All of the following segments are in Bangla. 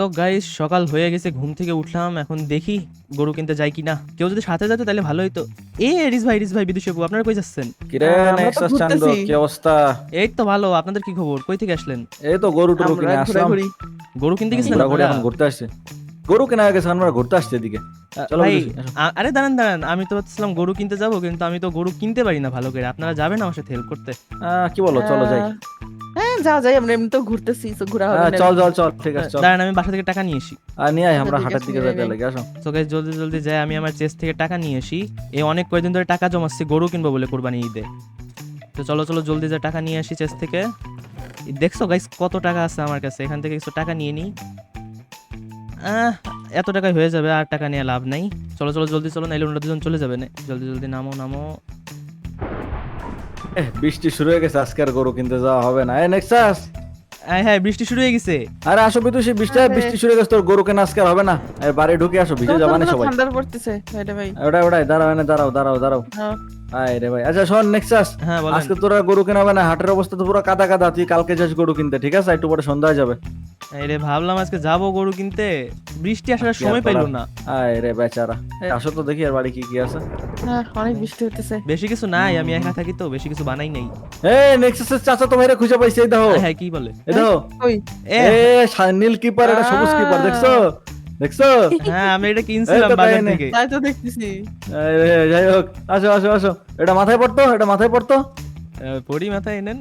সো গাইস সকাল হয়ে গেছে ঘুম থেকে উঠলাম এখন দেখি গরু কিনতে যাই কিনা। কেউ যদি সাথে যেত তাহলে ভালো হতো এ রিস ভাই রিস ভাই বিদুষী আপু আপনারা কই যাচ্ছেন? কিরে আমরা তো নেক্সাস চান্দ কি অবস্থা? এই তো ভালো আপনাদের কি খবর? কই থেকে আসলেন? এই তো গরু টরু কিনে আসলাম। গরু কিনতে গেছিলেন? ঘোরাঘুরি এখন ঘুরতে আসছে। গরু কেনা গেছে আমরা ঘুরতে আসছে এদিকে। আরে দাঁড়ান দাঁড়ান আমি তো ভাবছিলাম গরু কিনতে যাব কিন্তু আমি তো গরু কিনতে পারি না ভালো করে। আপনারা যাবেন আমার সাথে হেল্প করতে? কি বলো চলো যাই। হ্যাঁ যাই আমরা এমনি তো ঘুরতেছি তো ঘোরা হবে হ্যাঁ, চল চল চল ঠিক আছে চল। দাঁড়ান আমি বাসা থেকে টাকা নিয়ে আসি। আর নিয়ে আয় আমরা ঠিক হাটের দিকে যাইতে। লাগে আসো। তো গাইস জলদি জলদি যাই আমি আমার চেস্ট থেকে টাকা নিয়ে আসি। এই অনেক কয়েকদিন ধরে টাকা জমাচ্ছি গরু কিনবো বলে কোরবানি ঈদে। তো চলো চলো জলদি যা টাকা নিয়ে আসি চেস থেকে। দেখছ গাইস কত টাকা আছে আমার কাছে এখান থেকে কিছু টাকা নিয়ে নিই এত টাকায় হয়ে যাবে আর টাকা নিয়ে লাভ নাই। চলো চলো জলদি চলো নাইলে ওনারা দুজন চলে যাবে। না জলদি জলদি নামো নামো। বৃষ্টি শুরু হয়ে গেছে আজকে আর গরু কিনতে যাওয়া হবে না। এই নেক্সাস! হ্যাঁ হ্যাঁ বৃষ্টি শুরু হয়ে গেছে। আরে আসো বিদুষী বৃষ্টি বৃষ্টি শুরু হয়ে গেছে তোর গরু কেনা আজকে আর হবে না। এই বাড়ি ঢুকে আসো ভিজে যাবা না সবাই। ঠান্ডা পড়তেছে ভাই। ওটাই ওটাই দাঁড়াও এনে দাঁড়াও দাঁড়াও দাঁড়াও। হ্যাঁ। আয় রে ভাই। আচ্ছা শোন নেক্সাস হ্যাঁ বলেন। আজকে তোরা গরু কেনা হবে না হাটের অবস্থা তো পুরো কাদা কাদা তুই কালকে যাস গরু কিনতে ঠিক আছে? একটু পরে সন্ধ্যা যাবে। এই রে ভাবলাম আজকে যাব গরু কিনতে। বৃষ্টি আসার সময় পাইলো না। আয় রে বেচারা আসো তো দেখি আর বাড়ি কি কি আছে। হ্যাঁ অনেক বৃষ্টি হতেছে বেশি কিছু নাই আমি একা থাকি তো বেশি কিছু বানাই নাই। এই নেক্সাসের চাচা তো ভাইরে খুঁজে পাইছে এই দেখো। হ্যাঁ কি বলে? এই দেখো। এ এ নীল কিপার এটা সবুজ কিপার দেখছ? দেখছ? হ্যাঁ আমি এটা কিনছিলাম এই তো বাজার থেকে। তাই তো দেখতেছি। যাই হোক আসো আসো আসো। এটা মাথায় পড়তো? এটা মাথায় পড়তো? পরি মাথায় এনেন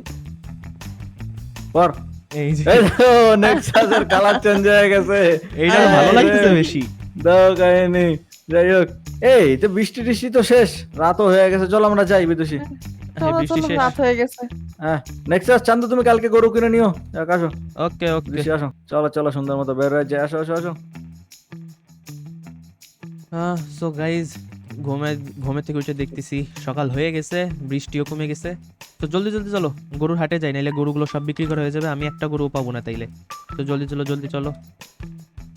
পর। এই যে। নেক্সাসের কালার চেঞ্জ হয়ে গেছে। এইটা ভালো লাগতেছে বেশি। দাও কাহিনী। যাই হোক। এই তো বৃষ্টি টিষ্টি তো শেষ। রাতও হয়ে গেছে। চল আমরা যাই বিদুষী। হ্যাঁ বৃষ্টি শেষ। রাত হয়ে গেছে। হ্যাঁ নেক্সাস চান্দু তুমি কালকে গরু কিনে নিও। আসো। ওকে ওকে। আসো। চলো চলো সুন্দর মতো বের হয়ে যায় আসো আসো আসো। সো গাইজ ঘুমে ঘুমে থেকে উঠে দেখতেছি সকাল হয়ে গেছে বৃষ্টিও কমে গেছে। তো জলদি জলদি চলো গরুর হাটে যাই নাইলে গরুগুলো সব বিক্রি করা হয়ে যাবে আমি একটা গরু পাবো না তাইলে। তো জলদি চলো জলদি চলো।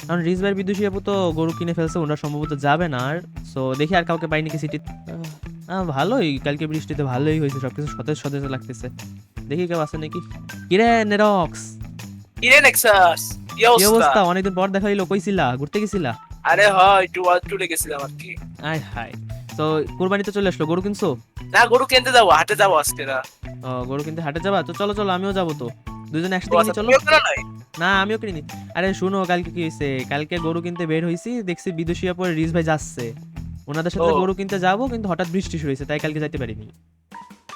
কারণ রিজ ভাইয়ের বিদুষী আপু তো গরু কিনে ফেলছে ওনারা সম্ভবত যাবে না আর সো দেখি আর কাউকে পাইনি কি সিটি ভালোই কালকে বৃষ্টিতে ভালোই হয়েছে সবকিছু সতেজ সতেজ লাগতেছে। দেখি কেউ আছে নাকি? কিরে নেরক্স? কিরে নেক্সাস কি অবস্থা? অনেকদিন পর দেখা হইল কইছিলা ঘুরতে গেছিলা? আরে হয় একটু ওয়াজ টুরে গেছিলাম আর কি। আয় হায়। তো কুরবানি তো চলে আসলো গরু কিনছো? না গরু কিনতে যাব হাটে যাব আজকে না। ও, গরু কিনতে হাটে যাবা? তো চলো চলো আমিও যাব তো। দুজনে একসাথে আচ্ছা, কিনি চলো। কেনা নাই? না আমিও কিনি আরে শুনো কালকে কি হয়েছে? কালকে গরু কিনতে বের হইছি দেখছি বিদেশিয়া পরে রিজ ভাই যাচ্ছে। ওনাদের সাথে গরু কিনতে যাব কিন্তু হঠাৎ বৃষ্টি শুরু হয়েছে তাই কালকে যাইতে পারিনি।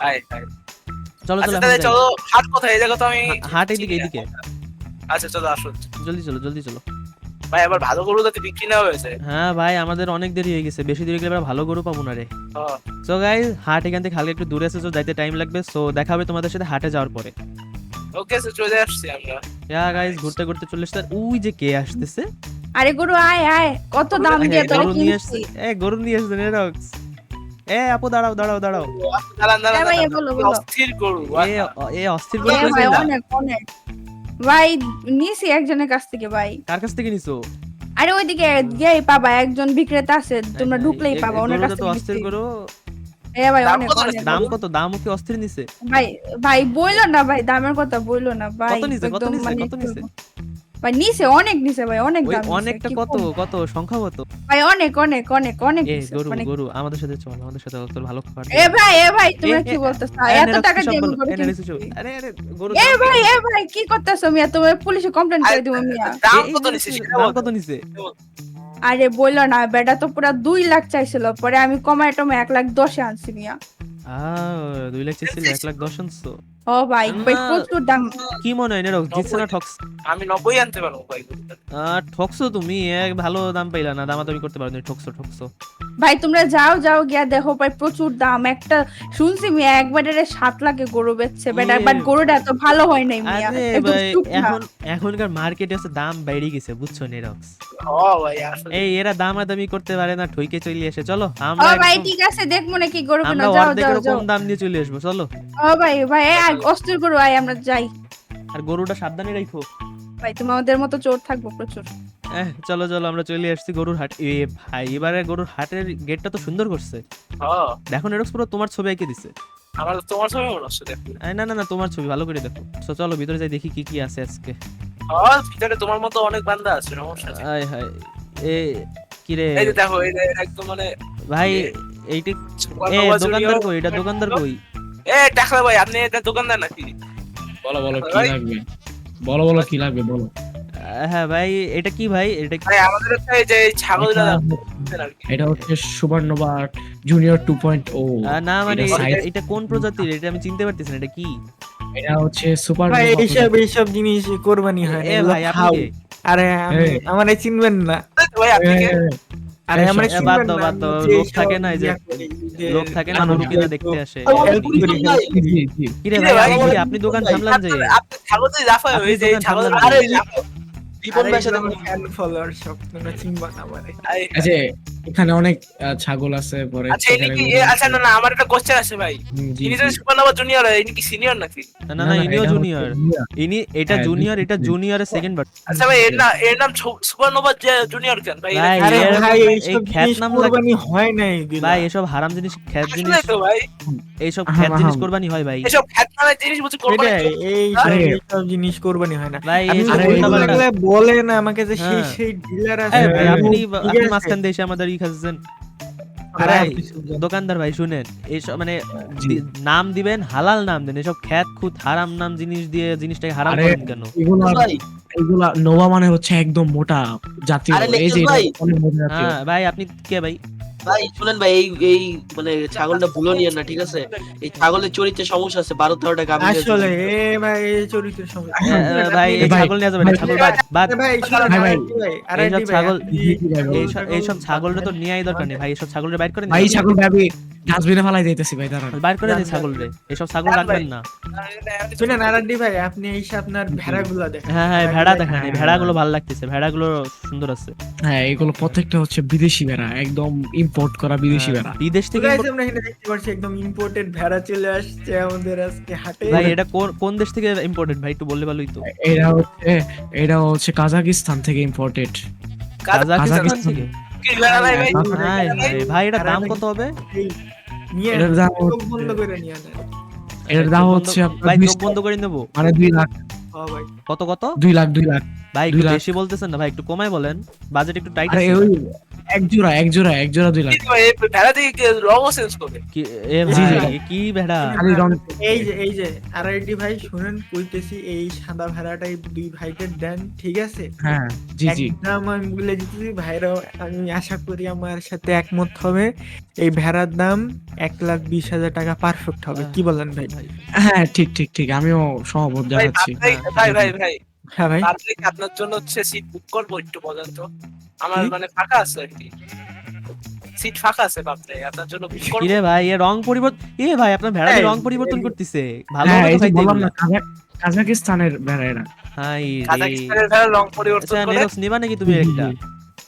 আয়, আয়। চলো আচ্ছা চলো। চলো হাট কোথায়? এই জায়গা তো আমি হাট এদিকে এদিকে। আচ্ছা চলো আসো। জলদি চলো জলদি চলো। ভাই আবার ভালো গরু যাতে বিক্রি না হয়েছে। হ্যাঁ ভাই আমাদের অনেক দেরি হয়ে গেছে। বেশি দেরি গেলে এবার ভালো গরু পাবো না রে। হ্যাঁ। সো গাইজ হাট এখান থেকে হালকা একটু দূরে আছে তো যাইতে টাইম লাগবে। সো দেখা হবে তোমাদের সাথে হাটে যাওয়ার পরে। ওকে সো চলে আসছি আমরা। ইয়া গাইজ ঘুরতে ঘুরতে চলে আর ওই যে কে আসতেছে? আরে গরু আয় আয়। কত দাম দিয়ে তোরা নিয়ে আসছে। কিনছিস এ গরু নিয়ে আসছে নেরক্স এ আপু দাঁড়াও দাঁড়াও দাঁড়াও। দাঁড়ান দাঁড়ান হ্যাঁ। অস্থির গরু এ এ অস্থির গরু অনেক অনেক। ভাই নিছি একজনের কাছ থেকে ভাই। কার কাছ থেকে নিছো? আরে ওইদিকে গিয়ে পাবা একজন বিক্রেতা আছে তোমরা ঢুকলেই পাবা ওনার কাছ থেকে অস্থির করো এ ভাই দাম অনেক কত দাম কত? দাম কি অস্থির নিছে? ভাই ভাই বইলো না ভাই দামের কথা বইলো না ভাই কত নিছে? কত একদম নিছে? মানে কত নিছে? ভাই নিছে অনেক নিছে ভাই অনেক দাম অনেকটা কত? কত? সংখ্যা কত? ভাই অনেক অনেক অনেক অনেক গরু গরু আমাদের সাথে চল আমাদের সাথে তোর ভালো খাবার এ ভাই এ ভাই তোমরা কি বলতেছ? এত টাকা দিয়ে আরে আরে গরু এ ভাই এ ভাই কি করতেছো মিয়া? তুমি পুলিশে কমপ্লেন করে দিব মিয়া। দাম কত নিছে? দাম কত নিছে? আরে বলল না বেটা তো পুরা দুই লাখ চাইছিল পরে আমি কমায় টমে এক লাখ দশে আনছি মিয়া। দুই লাখ চেয়েছিল এক লাখ দশ আনছো। ও ভাই ভাই প্রচুর দাম। কি মনে হয় জিতছে না ঠকস আমি নব্বই আনতে পারব ভাই গরুটা। তুমি এক ভালো দাম পাইলা না দামাদামি করতে পারো ঠকছো ঠকছো। ভাই তোমরা যাও যাও গিয়া দেখো ভাই প্রচুর দাম। একটা শুনছি মিয়া একবারে সাত লাখে গরু বেচছে ইয়ে। বাট গরুটা এত ভালো হয় নাই মিয়া। এখন এখনকার মার্কেটে হচ্ছে দাম বেড়ে গেছে বুঝছ নেরক্স? এই এরা দামাদামি করতে পারে না ঠইকে চলে আসে চলো ও ভাই ঠিক আছে দেখব না কি গরু আমরা কিনা যাও যাও যাও। কম দাম দিয়ে চলে আসব চলো। ও ভাই ভাই গরু আয় আমরা যাই। আর গরুটা সাবধানে রাখো ভাই তোমাদের মতো চোর থাকব প্রচুর। চলো চলো আমরা চলে আসছি গরুর হাট এ ভাই এবারে গরুর হাটের গেটটা তো সুন্দর করছে। হ্যাঁ দেখো নেরক্স পুরো তোমার ছবি এঁকে দিছে। আমার তোমার ছবি মনে হচ্ছে দেখো না না না তোমার ছবি ভালো করে দেখো। চলো ভিতরে যাই দেখি কি কি আছে আজকে। ভিতরে তোমার মতো অনেক বান্দা আছে সমস্যা নেই। হাই হায় এ কি রে? এই দেখো এই একদম মানে ভাই এইটা এ দোকানদার। কই? এটা দোকানদার কই? এ টাকলা ভাই আপনি এটা দোকানদার নাকি? বলো বলো কি লাগবে? বলো বলো কি লাগবে? বলো। হ্যাঁ ভাই এটা কি ভাই? এটা কি- ভাই আমাদের এই যে এই ছাগলটা এটা- হচ্ছে সুবর্ণবা junior two point oh ah, না মানে এটা কোন প্রজাতির? এটা আমি চিনতে পারতেছি না এটা কি? এটা হচ্ছে সুপার ভাই এইসব এইসব জিনিস কোরবানি হয় এ ভাই আপনি আরে আমি আমারে চিনবেন না। ভাই আপনি কে? আরে আমারে বাদ দাও, বাদ দাও, লোক থাকে না, এই যে লোক থাকে না গরু কিনা দেখতে আসে। কি রে ভাই? আপনি দোকান সামলান যে? ছাগল তো হয়ে যায় ছাগল আরে যে। আরে এগুলো আমার fan সব, তোমরা চিনবা না আমারে। আচ্ছা এখানে অনেক ছাগল আছে পরে আচ্ছা ইনি কি আচ্ছা না না আমার একটা কোশ্চেন আছে ভাই। ইনি যদি সুপারনোভা জুনিয়র হয় ইনি কি সিনিয়র নাকি? না না না ইনিও জুনিয়র ইনি এটা হ্যাঁ, জুনিয়র এটা বুঝছি। জুনিয়রের সেকেন্ড বার আচ্ছা ভাই এর না এর নাম সুপারনোভা জুনিয়র কেন? ভাই ভাই, আরে ভাই এই এইসব খ্যাত নাম কোরবানি হয় না ভাই এসব হারাম জিনিস খ্যাত জিনিস তো ভাই। এইসব খ্যাত জিনিস কোরবানি হয় ভাই। এসব খ্যাত নামের জিনিস বুঝি কোরবানি জিনিস হয় না। ভাই বলেন আমাকে যে সেই হ্যাঁ। সেই ডিলার আছে। হ্যাঁ, আপনি আপনি আছে। মাঝখান দিয়ে এসে আমাদের ই খাচ্ছেন। আপনি। দোকানদার ভাই শুনেন এইসব মানে নাম দিবেন হালাল নাম দেন এসব খ্যাত খুদ হারাম নাম জিনিস দিয়ে জিনিসটাকে হারাম করেন কেন? এগুলা ভাই। এগুলা নোভা মানে হচ্ছে একদম মোটা জাতীয়। এই যে হ্যাঁ ভাই আপনি কে ভাই? ভাই শুনেন ভাই এই এই মানে ছাগলটা ভুলো নিয়েন না ঠিক আছে? এই ছাগলের চরিত্রে সমস্যা আছে বারো তেরোটা গাভী আসলে এ ভাই এই চরিত্রের সমস্যা। এ, ভাই এই ছাগল নিয়ে যাবেন ভাই, ছাগল বাদ বাদ। ভাই আরেকটি এইসব ভাই, ছাগল-। এইসব এইসব ছাগলটা তো নিয়েই দরকার নেই ভাই এসব ছাগলের বাইর করে ভাই ছাগল ভাবি ডাস্টবিনে ফেলাই দিতেছি ভাই দাঁড়ান। বাইর করে ছাগল রে এসব ছাগল রাখবেন না। শুনেন ভাই আপনি এই আপনার ভেড়াগুলা দেখেন। হ্যাঁ হ্যাঁ ভেড়া ভেড়াগুলা- দেখেন এই ভেড়াগুলো ভালো লাগতেছে ভেড়াগুলো সুন্দর আছে। হ্যাঁ এগুলো প্রত্যেকটা হচ্ছে বিদেশি ভেড়া একদম ইম্পোর্ট করা বিদেশি ভেড়া বিদেশ থেকে আমরা এখানে দেখতে পাচ্ছি একদম ইম্পোর্টেড ভেড়া চলে আসছে আমাদের আজকে হাটে। ভাই এটা কোন কোন দেশ থেকে ইম্পোর্টেড ভাই? একটু বললে ভালোই তো। এটা হচ্ছে এটা হচ্ছে কাজাকিস্তান থেকে ইম্পোর্টেড কাজাকিস্তান থেকে? ভাই এটা দাম কত হবে? এটার দাম বন্ধ করে নিয়ে এটার দাম হচ্ছে আপনার ভাই বন্ধ করে নেব। মানে দুই লাখ। কত কত? দুই লাখ দুই লাখ। ভাই একটু বেশি বলতেছেন না ভাই একটু কমাই বলেন। বাজেট একটু টাইট আরে আছে। ওই এক জোড়া এক জোড়া এক জোড়া দুই লাখ। কিন্তু এই ভেড়া দিয়ে কি রঙও চেঞ্জ করে কি এ ভাই কি ভেড়া? খালি রং এই যে এই যে আরেকটি ভাই শুনেন কইতেছি এই সাদা ভেড়াটাই দুই ভাইকে দেন ঠিক আছে? হ্যাঁ জি জি। একদম আমি বলে দিতেছি ভাইরাও আমি আশা করি আমার সাথে একমত হবে। এই ভেড়ার দাম এক লাখ বিশ হাজার টাকা পারফেক্ট হবে। কি বলেন ভাই? হ্যাঁ ঠিক ঠিক ঠিক আমিও সহমত জানাচ্ছি। ভাই, ভাই ভাই ভাই। হ্যাঁ ভাই। কি আপনার জন্য হচ্ছে সিট বুক করব একটু পর্যন্ত আমার মানে ফাঁকা আছে আর কি। সিট ফাঁকা আছে বাপরে আপনার জন্য বুক করব। রে ভাই এ রং পরিবর্তন এ ভাই আপনার ভেড়া রং পরিবর্তন করতেছে। ভালো হ্যাঁ এই যে বললাম না কাজাকিস্তানের ভেড়া এরা। হাই রে। কাজাকিস্তানের ভেড়া রং পরিবর্তন আচ্ছা করে নিবা নাকি তুমি একটা?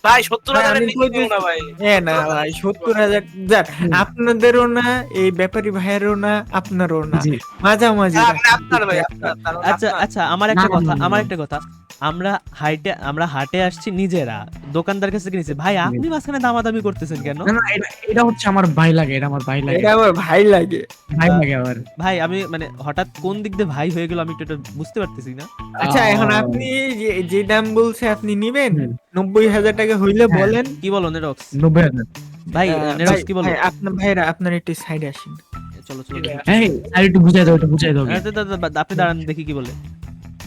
ভাই সত্তর হাজার হাজারের নিচে না ভাই। হ্যাঁ না ভাই সত্তর হাজার যাক, আপনাদেরও না এই ব্যাপারী ভাইয়েরও না আপনারও না। মাঝামাঝি আপনার ভাই ঠিক আপনার তার মানে আচ্ছা আচ্ছা আমার একটা কথা আমার একটা কথা। আমরা হাইটে আমরা হাটে আসছি নিজেরা। দোকানদার কাছে কিনেছি ভাই আপনি মাঝখানে দামাদামি করতেছেন কেন? না না এটা এটা হচ্ছে আমার ভাই লাগে এটা আমার ভাই লাগে। এটা আমার ভাই লাগে। ভাই লাগে আমার। ভাই আমি মানে হঠাৎ কোন দিক দিয়ে ভাই হয়ে গেল আমি একটু এটা বুঝতে পারতেছি না। আচ্ছা এখন আপনি যে- যে দাম বলছে আপনি নিবেন। নব্বই হাজার টাকা হইলে হ্যাঁ। বলেন। কি বলো নেরক্স নব্বই হাজার। ভাই নেরক্স কি বলো? আপনার ভাইরা আপনার একটু সাইডে আসেন। চলো চলো হ্যাঁ আর একটু বুঝাই দাও একটু বুঝাই দাও। আপনি দাঁড়ান দেখি কি বলে।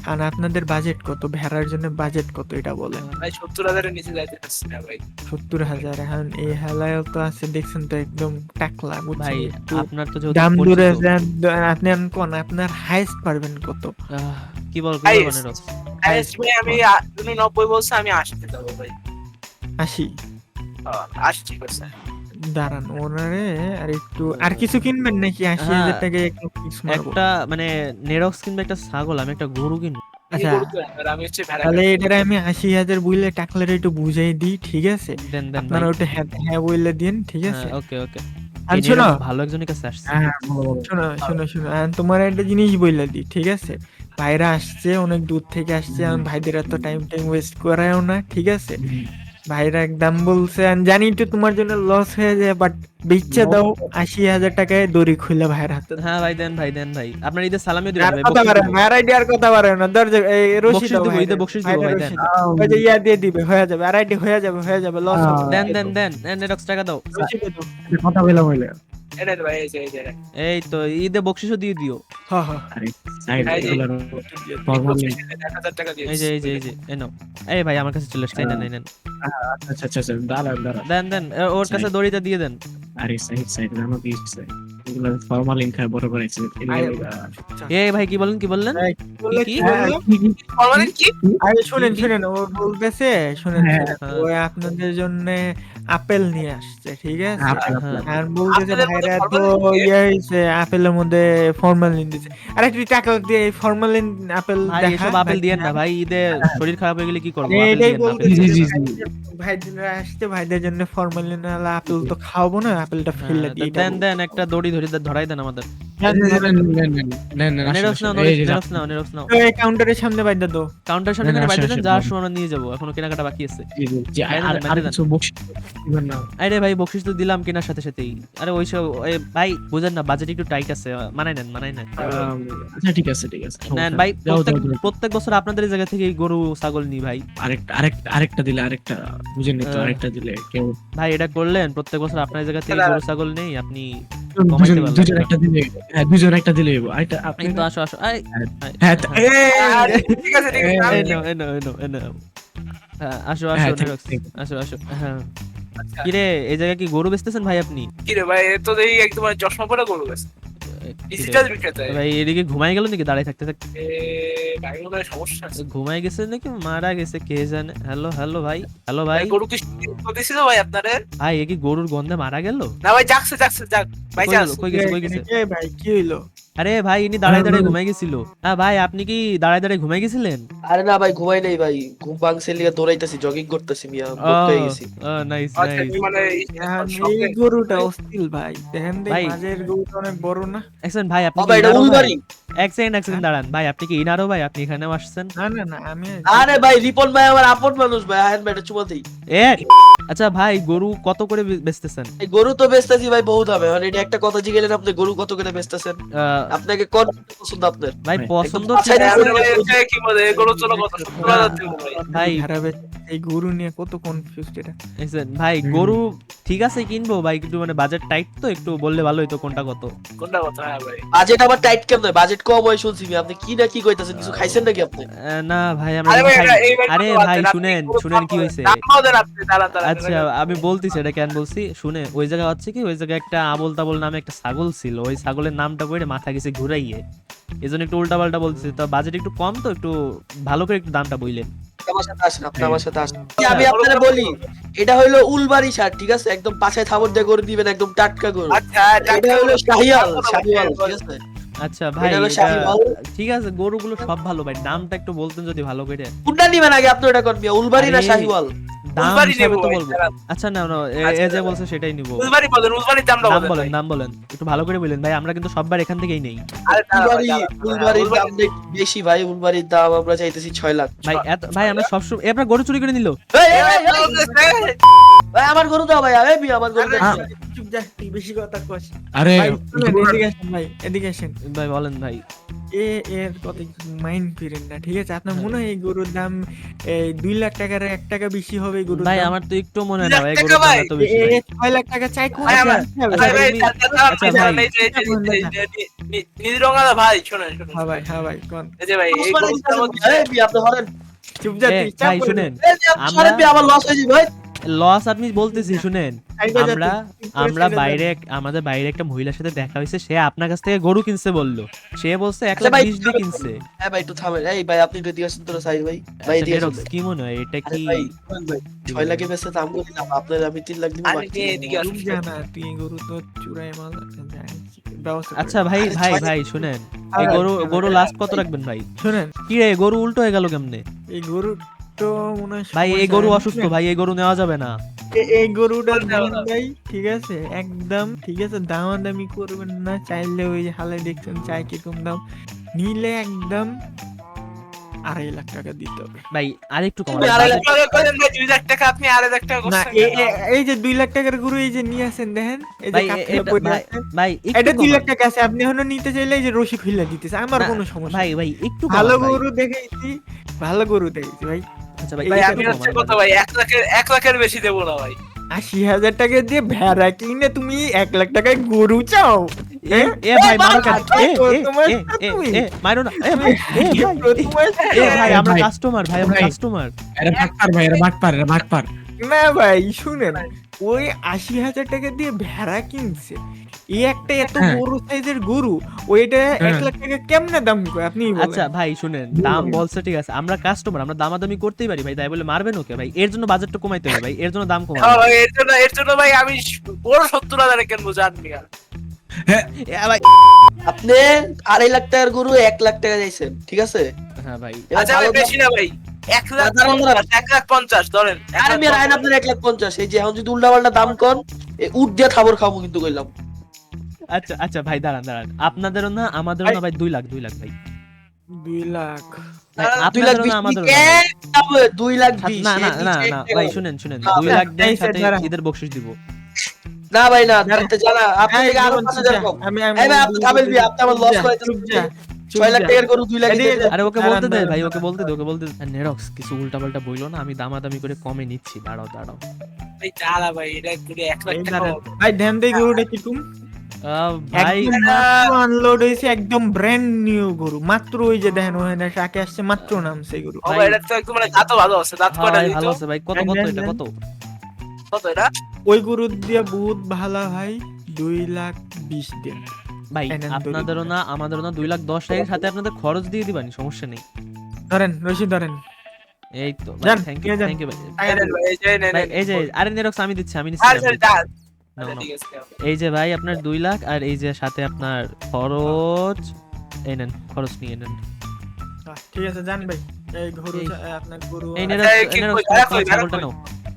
আর আপনাদের বাজেট কত? ভেড়ার জন্য বাজেট কত এটা বলেন। ভাই সত্তর হাজারের নিচে যাইতে পারছি না ভাই। সত্তর হাজার এখন এই হেলায় তো আছে দেখছেন তো একদম টাকলা ভাই আপনার তো দাম দূরে আপনি কোন আপনার হাইস্ট পারবেন কত? কি বল কি ভাই, বলব ভাই আমি নব্বই বলছে আমি আশিতে যাব ভাই। আশি? আশি ঠিক আছে। দাঁড়ান ওনারে আর একটু আর কিছু কিনবেন নাকি? আশি হ্যাঁ, হাজার টাকা একটু মারবো একটা মানে নেরক্স কিনবে একটা ছাগল আমি একটা গরু কিনবো। আচ্ছা আমি তাহলে এটারে আমি আশি হাজার টাকলার একটু বুঝাই দিই ঠিক আছে? দেন দেন আপনারা ওটা হ্যাঁ হ্যাঁ বইলে দিন ঠিক আছে? ওকে ওকে। শোনো। ভালো একজনের কাছে আসছে। হ্যাঁ হ্যাঁ। শোনো শোনো শোনো আর তোমার একটা জিনিস বইলে দিই ঠিক আছে? ভাইরা আসছে অনেক দূর থেকে আসছে ভাইদের এত টাইম টাইম ওয়েস্ট করায়ও না ঠিক আছে? ভাইরা একদম বলছে আমি জানি তো তোমার জন্য লস হয়ে যায় বাট বিচ্ছে দাও আশি হাজার টাকায় দড়ি খুলে ভাইয়ের হাতে। হ্যাঁ ভাই দেন ভাই দেন ভাই। আপনার ঈদের সালামিও দিবেন আর ভাই কথা পারে দিবো। আইডি আর কথা পারে না দরজা এই রশি দাও দিবো, ভাইরে, ঈদে বকশিশ দিবো ভাই, দেন। ওই যে ইয়া দিয়ে দিবে হয়ে যাবে আর আইডি হয়ে যাবে হয়ে যাবে লস দেন দেন দেন দেন নেটক্স টাকা দাও। কথা বললাম হইলে। এই যে এই যে এই তো ঈদে বকশিসও দিয়ে দিও। এই যে- এই যে এই যে এই নাও। এই ভাই আমার কাছে চলে আসছে নেন, নেন। আচ্ছা আচ্ছা আচ্ছা দাঁড়ান দাঁড়ান। দেন দেন ওর কাছে দড়িটা দিয়ে দেন। আরে সাইড সাইড এগুলো ফরমালিন খায় বড় করেছে এই ভাই কি বলেন কি বললেন? কি? আরে শুনেন শুনেন ও বলতেছে শুনেন। শুনেন, ও আপনাদের জন্য আপেল নিয়ে আসছে ঠিক আছে? হ্যাঁ। আর বলতেছে আপেলের ভাইরা মধ্যে তো ইয়ে হয়েছে আপেলের মধ্যে ফরমালিন দিছে আরে তুই টাকা দিয়ে ফরমালিন আপেল দেখা আপেল দিয়েন না ভাই ঈদে শরীর খারাপ হয়ে গেলে কি করব? এটাই যে। ভাইদের আসছে ভাইদের জন্য ফরমালিন আপেল তো খাওয়াবো না আপেলটা ফেলে হ্যাঁ, দেন দেন একটা দড়ি ধরে ধরাই দেন আমাদের। আচ্ছা, নেরক্স নাও নেরক্স নাও নেরক্স নাও কাউন্টারের সামনে বাইদা দো কাউন্টার সামনে না, না, এখানে বাইরে আসে, দেন যাওয়ার সময় নিয়ে যাব এখনও কেনাকাটা বাকি আছে আর বাইরে আর দেন। কিছু বকশিস দিবেন না আরে ভাই বকশিস তো দিলাম কেনার সাথে সাথেই আরে ওইসব এ, ভাই বুঝেন না বাজেট একটু টাইট আছে মানাই নেন মানাই নেন আচ্ছা ঠিক আছে ঠিক আছে নেন ভাই প্রত্যেক বছর আপনাদের এই জায়গা থেকে গরু ছাগল নি ভাই আরেকটা আরেকটা আরেকটা দিলে আরেকটা বুঝেন তো আরেকটা দিলে কেউ ভাই এটা করলেন প্রত্যেক বছর আপনার এই জায়গা থেকে গরু ছাগল নেই আপনি দুজন কমাইতে পারলাম দুজন না। একটা দিলে হ্যাঁ দুজন একটা দিলে হইবো। আরেকটা আপনি এই তো আসো আসো। হ্যাঁ। ঠিক আছে ঠিক আছে এই- নাও, এই নাও, এই নাও, এই নাও। হ্যাঁ, আসো আসো হ্যাঁ, নিরক্স। আসো আসো। হ্যাঁ। আচ্ছা, কিরে এই জায়গায় কি গরু বেচতেছেন ভাই আপনি? কি রে ভাই এ তো দেখি একদম মানে চশমা পরে গরু কিরে? বিক্রেতা ভাই এদিকে ঘুমাই গেল নাকি? দাঁড়িয়ে থাকতে থাকতে। সমস্যা ঘুমাই গেছে নাকি? মারা গেছে কে জানে? হ্যালো হ্যালো ভাই। হ্যালো ভাই। গরু কি দিছিল ভাই আপনারে? ভাই এ কি গরুর গন্ধে মারা গেল? না ভাই যাকছে যাকছে যাক। ভাই কই যাক কই গেছে কই গেছে? এ ভাই কি হইল? আরে ভাই ইনি দাঁড়ায় দাঁড়ায় ঘুমাই গেছিল। হ্যাঁ ভাই আপনি কি দাঁড়ায় দাঁড়ায় ঘুমাই গেছিলেন? আরে না ভাই ঘুমাই নাই ভাই। ঘুম ভাঙছে লিগে দৌড়াইতেছি জগিং করতেছি মিয়া বোক হয়ে গেছি। নাইস আচ্ছা নাইস মানে এই গরুটা অস্থিল ভাই। দেখেন দেখ ভাই। মাঝের গরুটা অনেক বড় না? একজন ভাই আপনি কি এটা উলবাড়ি। এক সেকেন্ড এক সেকেন্ড দাঁড়ান। ভাই আপনি কি ইনারো ভাই? আপনি এখানেও আসছেন? না না না আমি আরে ভাই রিপন ভাই আমার আপন মানুষ ভাই আহেন ভাই এটা চুমাতেই এ আচ্ছা ভাই গরু কত করে বেচতেছেন? এই গরু তো বেচতেছি ভাই বহুত হবে মানে এটা একটা কথা জিগেলেন আপনি গরু কত করে বেচতেছেন? আহ, আপনাকে কোন পছন্দ আপনার? ভাই ভাই, পছন্দ ভাই এটা কি বলে গরু কত থেকে ভাই। এই গরু নিয়ে কত কনফিউজড এটা। ভাই গরু ঠিক আছে কিনবো ভাই একটু মানে বাজেট টাইট তো একটু বললে ভালো হইতো কোনটা কত। কোনটা কথা হ্যাঁ ভাই। বাজেট আবার টাইট কেন বাজেট কম হয় শুনছি আমি আপনি কি না কি কইতাছেন? কিছু খাইছেন নাকি আপনি? না ভাই আমরা আরে ভাই কত শুনেন শুনেন কি দাঁড়ান আচ্ছা আমি বলতেছি এটা কেন বলছি? শুনে ওই জায়গা হচ্ছে কি ওই জায়গায় একটা আবল তাবল নামে একটা ছাগল ছিল ওই ছাগলের নামটা করে মাথা গেছে ঘুরাইয়ে। এই জন্য একটু উল্টা পাল্টা বলতেছি। তো বাজেট একটু কম তো একটু ভালো করে একটু দামটা বললেন আমার সাথে আসেন আপনি আমার সাথে আসেন। আমি আপনারে বলি এটা হইল উলবাড়ি সার ঠিক আছে? একদম থাবর দিয়ে করে দিবেন একদম টাটকা গরু। আচ্ছা এটা হলো শাহিয়াল শাহিওয়াল ঠিক আছে? আচ্ছা ভাই হলো ঠিক আছে গরুগুলো সব ভালো ভাই। দামটা একটু বলতেন যদি ভালো করে। কোনটা নিবেন আগে আপনি ওটা করবি উলবাড়ি না শাহিওয়াল? দাম হিসাবে তো বলব। আচ্ছা না না এ- যে বলছে সেটাই নিবো। উলবাড়ি বলেন উলবাড়ির দামটা বলেন। বলেন ভাই। বলেন। একটু ভালো করে বলেন ভাই আমরা কিন্তু সববার এখান থেকেই নেই। আরে দাঁড়ান ভাই, উলবাড়ি দাঁড়ান, উলবাড়ির উলবাড়ি- দাম বেশি ভাই উলবাড়ির দাম আমরা চাইতেছি ছয় লাখ। ভাই এত ভাই আমরা সবসময় এবার গরু চুরি করে নিল? ভাই। আমার গরু দাও ভাই এই বিয়ে আমার গরু চুপ যা বেশি কথা কস। আরে এদিকে আসেন ভাই এদিকে আসেন। ভাই বলেন ভাই। এ এর কথা মাইন্ড করেন না ঠিক আছে? আপনার মনে হয় এই গরুর দাম এই দুই লাখ টাকার এক টাকা বেশি হবে এই গরুর ভাই আমার তো একটু মনে হয় না ভাই টাকা গরুর দাম ভাই? এত বেশি ভাই। এ ছয় লাখ টাকা চাই কোন আচ্ছা, আচ্ছা, আচ্ছা, ভাই, আচ্ছা, ভাই, শোনেন, শোনেন। হ্যাঁ ভাই হ্যাঁ ভাই কোন? এই যে ভাই, এই গরুর দাম আপনি হরেন চুপ যা ভাই শুনেন। আমরা- আমার লস হয়ে যাবে ভাই। লস আপনি বলতেছি শুনেন। আমরা আমরা বাইরে আমাদের বাইরে একটা মহিলার সাথে দেখা হয়েছে সে আপনার কাছ থেকে গরু কিনছে বলল। সে বলছে এক আচ্ছা লাখ ভাই, বিশ দিয়ে কিনছে। হ্যাঁ ভাই একটু থামেন। এই ভাই আপনি একটু দিয়ে আসেন তোরা সাইড ভাই ভাই আচ্ছা, দিয়ে আসেন। কি মনে হয়? এটা কি ভাই ভাই ছয় লাখে বেচতে দাম করে দিলাম আপনার আমি তিন লাখ দিব আরে বাকি এদিকে আসুন। যা না তুই গরু তো চুরাই মাল। আচ্ছা ভাই ভাই ভাই শুনেন। এই গরু গরু লাস্ট কত রাখবেন ভাই? শুনেন। কি রে গরু উল্টো হয়ে গেল কেমনে? এই গরু তো মনে হয় ভাই এই গরু অসুস্থ ভাই এই গরু নেওয়া যাবে না। এই গরুটার দাম ভাই ঠিক আছে? একদম ঠিক আছে? দামাদামি করবেন না চাইলে ওই যে হালে দেখছেন চাই কীরকম দাম। নিলে একদম আড়াই লাখ টাকা দিতে হবে। ভাই আরেকটু কমান তুমি আড়াই লাখ আপনারা করেন ভাই দুই লাখ টাকা আপনি আড়াই লাখ টাকা করছেন এ- কেন? এ- এই যে দুই লাখ টাকার গরু এই যে নিয়ে আসেন দেখেন? এই যে ভাই, এটা- পরে ভাই, আছে। ভাই এটা একটু দুই লাখ টাকা আছে আপনি এখনও নিতে চাইলে এই যে রশি খুলে দিতেছে আমার কোনো সমস্যা ভাই ভাই একটু ভালো গরু দেখেছি ভালো গরু দেখেছি ভাই। আচ্ছা ভাই আমি হচ্ছে ভাই। এক লাখের এক লাখের বেশি দেবো না ভাই। আশি হাজার টাকা দিয়ে ভেড়া কিনে তুমি এক লাখ টাকায় গরু চাও? এ এ ভাই মারো কেন এ এ এ এ তুমি। এ মারো না। এ ভাই এ ভাই। প্রথমে এ ভাই আমরা কাস্টমার ভাই আমরা কাস্টমার এটা বাটপার ভাই এটা বাটপার এটা বাটপার না ভাই শুনেন ওই আশি হাজার টাকা দিয়ে ভেড়া কিনছে। এই একটা এত হ্যাঁ। বড় সাইজের গরু ওইটা এক হ্যাঁ। লাখ টাকা কেমনে দাম করে আপনি আচ্ছা ভাই শুনেন দাম বলছে ঠিক আছে আমরা কাস্টমার আমরা দামাদামি করতেই পারি ভাই তাই বলে মারবেন ওকে ভাই এর জন্য বাজেটটা কমাইতে হবে ভাই এর জন্য দাম হ্যাঁ এর জন্য এর জন্য ভাই আমি বড় সত্তর হাজারে কেনবো জাননি আর ভাই আপনি আড়াই লাখ টাকার গরু এক লাখ টাকা চাইছেন ঠিক আছে? হ্যাঁ ভাই। আচ্ছা ভাই বেশি না ভাই এক লাখ। পঞ্চাশ, এক লাখ পঞ্চাশ ধরেন এক আরে লাখ মেয়ের আইন পঞ্চাশ। আপনার এক লাখ পঞ্চাশ এই যে এখন যদি উল্টা পাল্টা দাম কর উঠ দিয়ে থাবর খাব কিন্তু কইলাম। আচ্ছা আচ্ছা ভাই দাঁড়ান দাঁড়ান। আপনাদেরও না আমাদেরও না ভাই দুই লাখ দুই লাখ ভাই। দুই লাখ। না না না না না না ভাই শুনেন শুনেন। দুই লাখ দেন সাথে ঈদের বকশিস দিব। না ভাই না ধরতে জানা আপনি এই থেকে আরও জীবন পাঁচ চুপ হাজার যা। কম। আমি আমি আপনি থামেন ভাই, আপনি আমার loss চুপ করে লাখ টাকার গরু লাখ আরে ওকে বলতে দে ভাই ওকে বলতে দে ওকে বলতে দে নেরক্স কিছু উল্টাপাল্টা বইলো না আমি দামাদামি করে কমে নিচ্ছি। দাঁড়াও দাঁড়াও। ভাই চালা ভাই এটা একটু এক লাখ টাকা ভাই ধ্যান দেই গরুটা ভাই আনলোড হয়েছে একদম ব্র্যান্ড নিউ গরু। মাত্র ওই যে দেখেন ওখানে টাকে আসছে মাত্র নামছে গরু। ও এটা তো একটু মানে দাঁতও ভালো আছে দাঁত কয়টা ভালো আছে ভাই। কত কত এটা? কত? কত এটা? ওই গরু দিয়ে বহুত ভালো ভাই দুই লাখ বিশ দিন। ভাই আপনাদেরও না আমাদেরও না দুই লাখ দশ টাকার সাথে আপনাদের খরচ দিয়ে দিবানি সমস্যা নেই। ধরেন রশি ধরেন। এই তো থ্যাংক ইউ। থ্যাংক ইউ ভাই। এই যে আরে নেরক্স আমি দিচ্ছি আমি নিচ্ছি okay. এই যে ভাই আপনার দুই লাখ আর এই যে সাথে আপনার খরচ এই নেন খরচ নিয়ে নেন। ঠিক আছে জান ভাই। এই গরু আপনার গরু এই নেন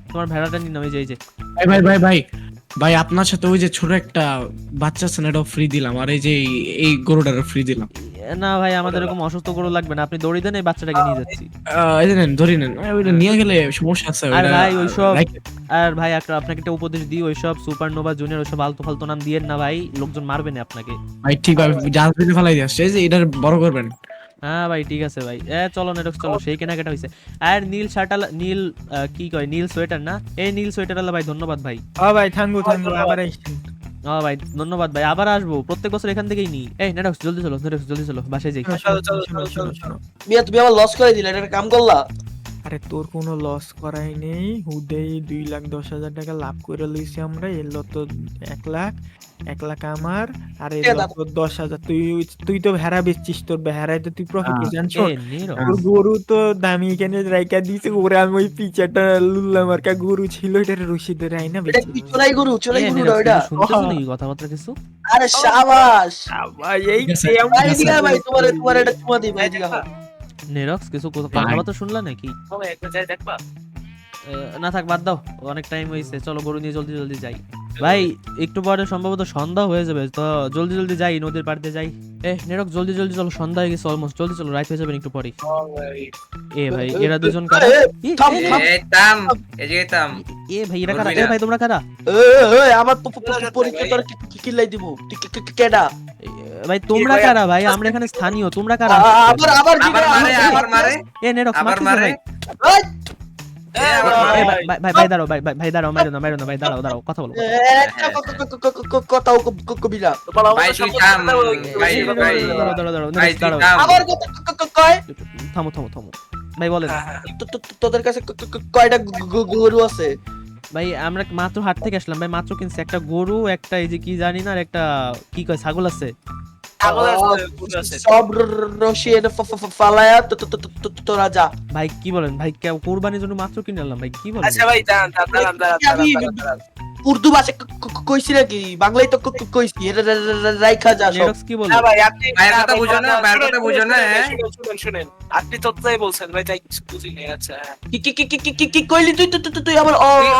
তোমার ভেড়াটা নিয়ে নাও এই যে এই যে। ভাই ভাই ভাই। ভাই আপনার সাথে ওই যে ছোট একটা বাচ্চা আছে না এটাও ফ্রি দিলাম। আর এই যে এই- এই গরুটারও ফ্রি দিলাম। না ভাই আমাদের এরকম অসুস্থ গরু লাগবে না। আপনি দড়ি দেন এই বাচ্চাটাকে নিয়ে যাচ্ছি। আহ, এই যে নেন ধরি নেন। আহ, ওইটা নিয়ে গেলে সমস্যা আছে আর ওইটা ভাই ওইসব রাখেন। আর ভাই একটা আপনাকে একটা উপদেশ দিই ওইসব সুপারনোভা জুনিয়র ওইসব আলতু ফালতু নাম দিয়েন না ভাই লোকজন মারবে না আপনাকে। ভাই ঠিক ভাবে ডাস্টবিনে ফেলাই দিয়ে আসছে। এই যে এটার বড় করবেন। হ্যাঁ ভাই ঠিক আছে ভাই। এ চলো নেটক্স চলো সেই কেনাকাটা হয়েছে আর নীল শার্ট নীল কি কয় নীল সোয়েটার না? এই নীল সোয়েটার আলা ভাই ধন্যবাদ ভাই। ও ভাই থাঙ্গু থাঙ্গু আবার আইসেন ও ভাই ধন্যবাদ ভাই আবার আসব। প্রত্যেক বছর এখান থেকেই নি। এই নেটক্স জলদি চলো নেটক্স জলদি চলো বাসায় যাই। চলো, চলো, চলো, বিয়া তুমি আমার লস করে দিলে এটা কাম করলা? আরে তোর কোনো লস করাই নেই। হুদেই দুই লাখ দশ হাজার টাকা লাভ করে লইছি আমরা। এলো তো এক লাখ এক লাখ আমার। আর এলো তো দশ হাজার। তুই তুই তো ভেড়া বেচছিস তোর ভেড়ায় তো তুই প্রফিট। জানছ তোর গরু তো দামি এখানে রাইকা দিয়েছে ওরে আমি ওই পিচাটা লুল্লা মার্কা গরু ছিল এটা রশি ধরে আইনা এটা বেচে। কি গরু? চোরাই এ, গরু নাকি কথাবার্তা কিছু? আরে সাবাস! ভাই এই ভাই। তোমার তোমার এটা চুমা দিই ভাই দিগা নেরক্স কিছু কথা-। কথাবার্তা শুনলা নাকি ও ভাই, যাই দেখবা? না থাক বাদ দাও অনেক টাইম হয়েছে চলো গরু নিয়ে জলদি জলদি যাই ভাই একটু পরে সম্ভবত সন্ধ্যা হয়ে যাবে তো জলদি জলদি যাই নদীর পাড়তে যাই এ নেরক জলদি জলদি চলো সন্ধ্যা হয়ে গেছে অলমোস্ট জলদি চলো রাইত হয়ে যাবে একটু পরে ভাই। এ ভাই এরা দুজন কারা এ, থাম, এ। এই তাম এ ভাই এরা কারা এ ভাই তোমরা কারা এ, এ, আমার প- প- প- তোর কি- কি- লাই দিব তুই কে- কে- কেডা ভাই তোমরা কারা ভাই? আমরা এখানে স্থানীয় তোমরা কারা? আবার আবার মারে আবার মারে। এ আবার মারে। ভাই। আবার মারে। ভাই ভাই- ভাই ভাই দাঁড়াও ভাই ভাই- ভাই দাঁড়াও মারো না মারো না ভাই দাঁড়াও দাঁড়াও কথা বলো এ, একটা ক- ক- ক- ক- ক- কথাও ক- ক- কবি না। তোমার ভাই, তুই থাম, ভাই, ভাই। দাঁড়াও দাঁড়াও আবার কথা কয়? থামো থামো থামো। ভাই বলেন। হ্যাঁ, হ্যাঁ। তো- তোদের কাছে কয়টা গরু আছে? ভাই আমরা মাত্র হাট থেকে আসলাম। ভাই মাত্র কিনছি একটা গরু একটা এই যে কি জানি না আর একটা কি কয় ছাগল আছে। ছাগল আছে, গরু আছে। সব রশি ফালায়া তো- তো- তো- তো- তো- ভাই কি বলেন? ভাই কে- কোরবানির জন্য মাত্র কিনে আনলাম ভাই কি বলেন? আচ্ছা ভাই দাঁড়ান দাঁড়ান দাঁড়ান, দাঁড়ান। উর্দু ভাষা কইছি নাকি বাংলায় তো কইছি রাইখা যা সব কি বলেন ভাই আপনি বাইরের কথা বুঝেন না বাইরের কথা বুঝেন না শুনেন শুনেন আপনি তো তাই বলছেন ভাই তাই বুঝি নাই আচ্ছা কি কি কি কি কি কি কইলি তুই তুই তুই তুই আমার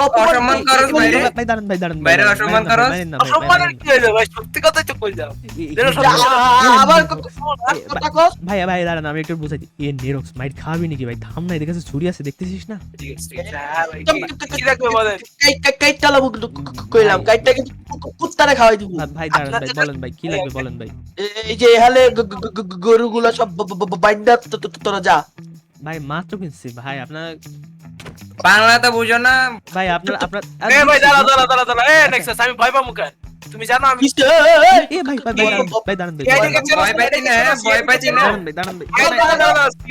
অপমান করছ ভাই ভাই দাঁড়ান ভাই দাঁড়ান বাইরে অসম্মান করছ অসম্মান কি হইল ভাই সত্যি কথাই তো কই যাও আবার কথা কস ভাই ভাই দাঁড়ান আমি একটু বুঝাই দিই এ নেরক্স মাইট খাবি নাকি ভাই থাম নাই দেখাছ ছুরি আছে দেখতেছিস না ঠিক আছে ঠিক ভাই কি রাখবে বলেন কাই কাই চালাবো কইলাম কাইটটা কিন্তু কুত্তারে খাওয়াই দিব ভাই দাঁড়ান ভাই বলেন ভাই কি লাগবে বলেন ভাই? এই যে হালে গরুগুলা সব বাইন্দা তোরা যা। ভাই মাত্র কিনছি ভাই আপনার বাংলাতে বুঝো না। ভাই আপনার আপনার এ ভাই দাঁড়া দাঁড়া দাঁড়া দাঁড়া এ নেক্সাস আমি ভয় পাবো কেন তুমি জানো আমি এ ভাই ভাই ভাই ভাই দাঁড়ান ভাই ভাই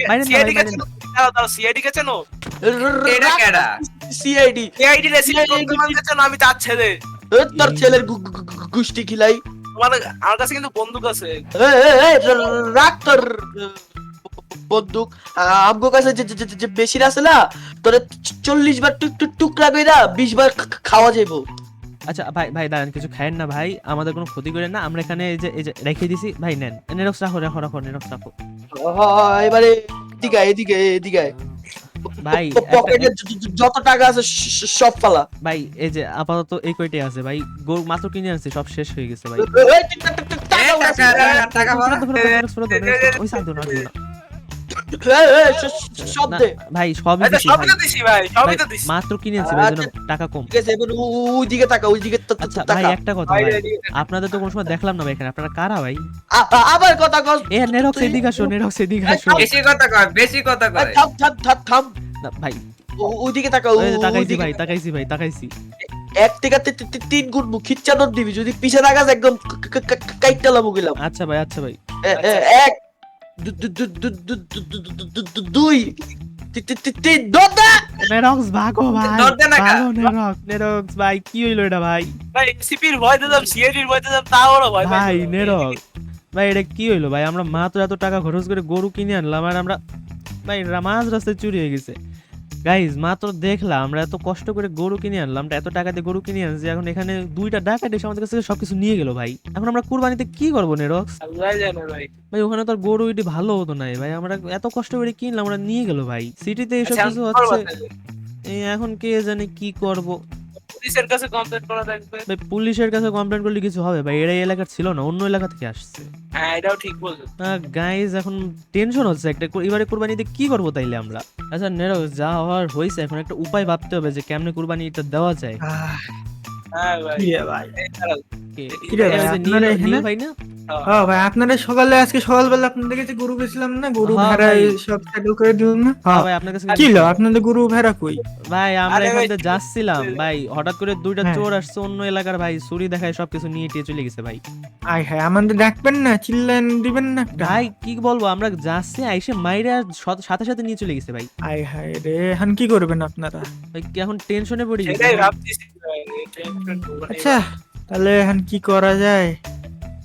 ভাই সিআইডি কে চেনো? এটা কেডা? সিআইডি। সিআইডি রে সিআইডি কমান কে আমি তার ছেলে। তোর ছেলের গুষ্টি খিলাই। তোমার আমার কাছে কিন্তু বন্দুক আছে। রাখ তোর বন্দুক। আমগো কাছে যে বেশি আছে না তোর চল্লিশ বার টুকরা কইরা বিশ বার খাওয়া যাইবো। আচ্ছা ভাই ভাই দাঁড়ান কিছু খায়েন না ভাই আমাদের কোনো ক্ষতি করেন না আমরা এখানে এই যে এই যে রেখে দিছি ভাই নেন নেরক্স রাখো রাখো রাখো নেরক্স রাখো এবারে এদিকে এদিকে এদিকে ভাই, পকেটে যত টাকা আছে সব ফালা ভাই এই যে আপাতত এই কয়টাই আছে ভাই গো মাত্র কিনে আনছি সব শেষ হয়ে গেছে ভাই এই, টা- টা- টা- টা- এ, টাকা টাকা আছে। টাকা ভরা ফেরত দাও, ফেরত দাও, নেরক্স ফেরত দাও, নেরক্স ফেরত দাও। ওই সাইড দাও না, আর দিও না। এই, এই, স- স- সব না, দে ভাই সবই এই তো দিছি সবই ভাই তো দিছি ভাই সবই তো দিছি। মাত্র কিনে ভাই টাকা কম। ঠিক আছে এবার ও- ও- ওইদিকে টাকা ওইদিকে তা- তা- আচ্ছা টাকা ভাই একটা কথা ভাই, ভাই। এদিকে দেখ। আপনাদের তো কোনো সময় দেখলাম না ভাই এখানে। আপনারা কারা ভাই? আবার কথা কস। এ নেরক্স এদিকে আসো নেরক্স এদিকে আসো। বেশি কথা কয় বেশি কথা কয় থাম থাম থাম থাম। ভাই। ওইদিকে টাকা তাকাইছি ভাই তাকাইছি ভাই তাকাইছি। এক থেকে তিন গুণ দিবি। যদি পিছে একদম কাইটটা লাবো গেলাম। আচ্ছা ভাই আচ্ছা ভাই। এক দুই। নেরক্স ভাগো ভাই। ভাগো নেরক্স নেরক্স ভাই কি হইল এটা ভাই? ভাই সিপির ভয় সিআইডির ভয় তাও ওরা ভয় ভাই। নেরক্স। ভাই এটা কি হইল ভাই? আমরা মাত্র এত টাকা খরচ করে গরু কিনে আনলাম আর আমরা ভাই রা- মাঝ রাস্তায় চুরি হয়ে গেছে। গাইজ মাত্র দেখলাম আমরা এত কষ্ট করে গরু কিনে আনলাম এত টাকা দিয়ে গরু কিনে আনছি এখন এখানে দুইটা ডাকা এসে আমাদের কাছে সবকিছু নিয়ে গেল ভাই। এখন আমরা কুরবানিতে কি করব নেরক্স? ভাই। ভাই ওখানে তো গরু এটি ভালো হতো না ভাই আমরা এত কষ্ট করে কিনলাম আমরা নিয়ে গেল ভাই। সিটিতে এসব আচ্ছা, কিছু হচ্ছে এখন কে জানে কি করব। পুলিশের কাছে কমপ্লেন করা লাগবে ভাই পুলিশের কাছে কমপ্লেন করলে কিছু হবে ভাই এরা এই এলাকার ছিল না অন্য এলাকা থেকে আসছে। হ্যাঁ এটাও ঠিক বলছো। গাইজ এখন টেনশন হচ্ছে একটা এবারে কুরবানিতে কি করব তাইলে আমরা? আচ্ছা নেরো যা হওয়ার হয়েছে এখন একটা উপায় ভাবতে হবে যে কেমনে কুরবানিটা দেওয়া যায়। আপনারা সকালে আজকে সকালবেলা আপনাদের কাছে গরু বেছিলাম না? গরু ভেড়া সব করে দিলাম না? ভাই আপনার কাছে আপনাদের গরু ভেড়া কই? ভাই আমরা এখান যাচ্ছিলাম। ভাই হঠাৎ করে দুইটা হ্যাঁ। চোর আসছে অন্য এলাকার ভাই চুরি দেখায় সবকিছু নিয়ে টিয়ে চলে গেছে ভাই। হায় আমাদের ডাকবেন না চিল্লেন দিবেন না? ভাই কি বলব আমরা যাচ্ছি আইসে মাইরে সাথে সাথে নিয়ে চলে গেছে ভাই। আয় হায় রে এখন কি করবেন আপনারা? ভাই এখন টেনশনে পড়ে গেছে ভাবতেছি। আচ্ছা তাহলে এখন কি করা যায়?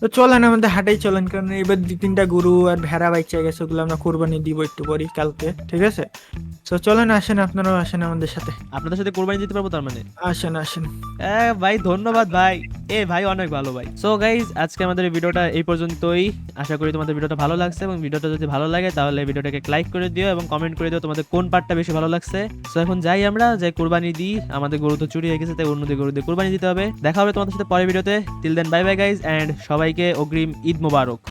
তো চলেন আমাদের হাটেই চলেন কারণ এবার দু তিনটা গরু আর ভেড়া বাইচে গেছে ওগুলো আমরা কোরবানি দিব একটু পরই কালকে ঠিক আছে? তো চলেন আসেন আপনারাও আসেন আমাদের সাথে। আপনাদের সাথে কোরবানি দিতে পারব তার মানে? আসেন আসেন। এ ভাই ধন্যবাদ ভাই। এ ভাই অনেক ভালো ভাই। সো গাইজ আজকে আমাদের ভিডিওটা এই পর্যন্তই। আশা করি তোমাদের ভিডিওটা ভালো লাগছে এবং ভিডিওটা যদি ভালো লাগে তাহলে ভিডিওটাকে লাইক করে দিও এবং কমেন্ট করে দিও তোমাদের কোন পার্টটা বেশি ভালো লাগছে। সো এখন যাই আমরা যাই কোরবানি দিই আমাদের গরু তো চুরি হয়ে গেছে তাই অন্যদের গরু দিয়ে কুরবানি দিতে হবে। দেখা হবে তোমাদের সাথে পরের ভিডিওতে। Till then bye bye guys and সবাইকে অগ্রিম ঈদ মোবারক।